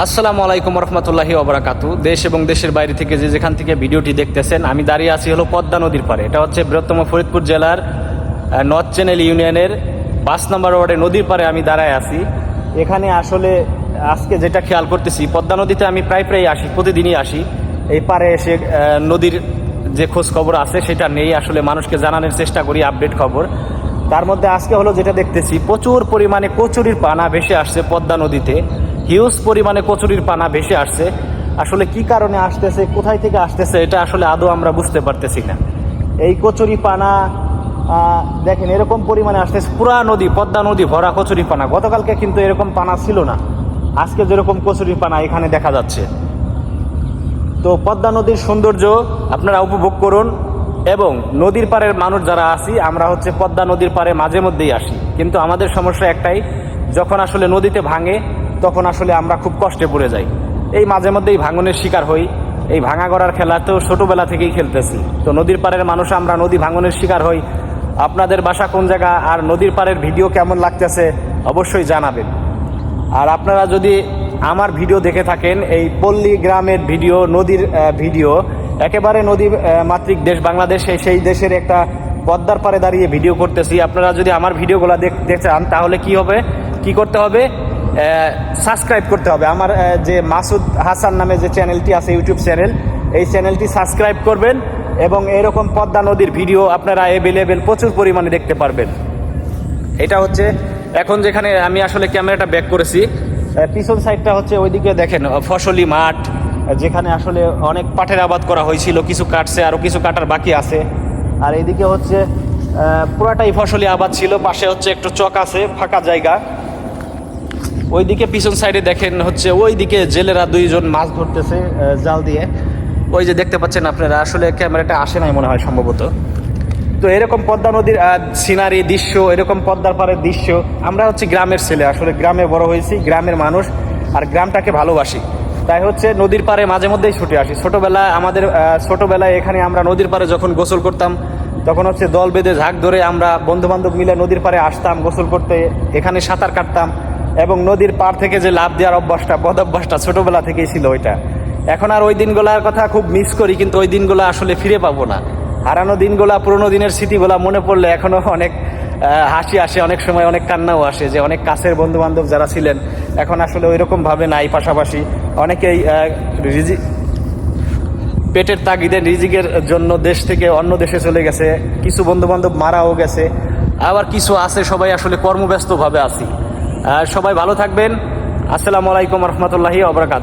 আসসালামু আলাইকুম রহমতুল্লাহি ওবরাকাতু। দেশ এবং দেশের বাইরে থেকে যে যেখান থেকে ভিডিওটি দেখতেছেন, আমি দাঁড়িয়ে আছি হলো পদ্মা নদীর পারে এটা হচ্ছে বৃহত্তম ফরিদপুর জেলার নর্থ চ্যানেল ইউনিয়নের পাঁচ নম্বর ওয়ার্ডে নদীর পারে আমি দাঁড়ায় আছি। এখানে আসলে আজকে যেটা খেয়াল করতেছি, পদ্মা নদীতে আমি প্রায় প্রায় আসি, প্রতিদিনই আসি। এই পারে এসে নদীর যে খোঁজ খবর আছে সেটা নেই, আসলে মানুষকে জানানোর চেষ্টা করি, আপডেট খবর। তার মধ্যে আজকে হলো যেটা দেখতেছি, প্রচুর পরিমাণে কচুরির পানা ভেসে আসছে পদ্মা নদীতে। হিউজ পরিমাণে কচুরির পানা ভেসে আসছে। আসলে কি কারণে আসতেছে, কোথায় থেকে আসতেছে, এটা আসলে আদৌ আমরা বুঝতে পারতেছি না। এই কচুরি পানা দেখেন এরকম পরিমাণে আসতেছে, পুরা নদী, পদ্মা নদী ভরা কচুরি পানা। গতকালকে কিন্তু এরকম পানা ছিল না। আজকে যেরকম কচুরি পানা এখানে দেখা যাচ্ছে। তো পদ্মা নদীর সৌন্দর্য আপনারা উপভোগ করুন এবং নদীর পাড়ের মানুষ যারা আছি, আমরা হচ্ছে পদ্মা নদীর পাড়ে মাঝে মধ্যেই আসি। কিন্তু আমাদের সমস্যা একটাই, যখন আসলে নদীতে ভাঙে তখন আসলে আমরা খুব কষ্টে পড়ে যাই। এই মাঝে মধ্যেই ভাঙনের শিকার হই। এই ভাঙা গড়ার খেলা তো ছোটোবেলা থেকেই খেলতেছি। তো নদীর পাড়ের মানুষ, আমরা নদী ভাঙনের শিকার হই। আপনাদের বাসা কোন জায়গা আর নদীর পাড়ের ভিডিও কেমন লাগতেছে অবশ্যই জানাবেন। আর আপনারা যদি আমার ভিডিও দেখে থাকেন, এই পল্লী গ্রামের ভিডিও, নদীর ভিডিও, একেবারে নদী মাতৃক দেশ বাংলাদেশে, সেই দেশের একটা পদ্মার পারে দাঁড়িয়ে ভিডিও করতেছি। আপনারা যদি আমার ভিডিওগুলো দেখতে চান, তাহলে কি হবে? কি করতে হবে? সাবস্ক্রাইব করতে হবে। আমার যে মাসুদ হাসান নামে যে চ্যানেলটি আছে ইউটিউব চ্যানেল এই চ্যানেলটি সাবস্ক্রাইব করবেন এবং এরকম পদ্মা নদীর ভিডিও আপনারা অ্যাভেলেবেল প্রচুর পরিমাণে দেখতে পারবেন। এটা হচ্ছে, এখন যেখানে আমি আসলে ক্যামেরাটা ব্যাক করেছি পিছন সাইডটা হচ্ছে ওইদিকে দেখেন, ফসলি মাঠ, যেখানে আসলে অনেক পাটের আবাদ করা হয়েছিল, কিছু কাটছে আরও কিছু কাটার বাকি আছে। আর এদিকে হচ্ছে পুরাটাই ফসলি আবাদ ছিল, পাশে হচ্ছে একটু চক আছে, ফাঁকা জায়গা। ওইদিকে পিছন সাইডে দেখেন হচ্ছে ওইদিকে জেলেরা দুইজন মাছ ধরতেছে জাল দিয়ে। ওই যে দেখতে পাচ্ছেন আপনারা, আসলে ক্যামেরাটা আসে নাই মনে হয় সম্ভবত। তো এরকম পদ্মা নদীর সিনারি দৃশ্য, এরকম পদ্মার পাড়ের দৃশ্য, আমরা হচ্ছে গ্রামের ছেলে, আসলে গ্রামে বড় হয়েছি, গ্রামের মানুষ, আর গ্রামটাকে ভালোবাসি। তাই হচ্ছে নদীর পাড়ে মাঝে মধ্যেই ছুটে আসি। ছোটোবেলায় আমাদের ছোটোবেলায় এখানে আমরা নদীর পাড়ে যখন গোসল করতাম তখন হচ্ছে দল বেঁধে ঝাঁক ধরে আমরা বন্ধু বান্ধব মিলে নদীর পাড়ে আসতাম, গোসল করতে, এখানে সাঁতার কাটতাম এবং নদীর পাড় থেকে যে লাভ দেওয়ার অভ্যাসটা, বদ অভ্যাসটা ছোটোবেলা থেকেই ছিল ওইটা। এখন আর ওই দিনগুলোর কথা খুব মিস করি, কিন্তু ওই দিনগুলো আসলে ফিরে পাবো না। হারানো দিনগুলা, পুরোনো দিনের স্মৃতিগুলা মনে পড়লে এখনও অনেক হাসি আসে, অনেক সময় অনেক কান্নাও আসে যে অনেক কাছের বন্ধু বান্ধব যারা ছিলেন, এখন আসলে ওই রকম ভাবে নাই পাশাপাশি। অনেকেই পেটের তাগিদে রিজিকের জন্য দেশ থেকে অন্য দেশে চলে গেছে। কিছু বন্ধু বান্ধব মারাও গেছে। আবার কিছু আছে, সবাই আসলে কর্মব্যস্তভাবে আছি। সবাই ভালো থাকবেন। আসসালামু আলাইকুম রহমতুল্লাহি অবরাকাত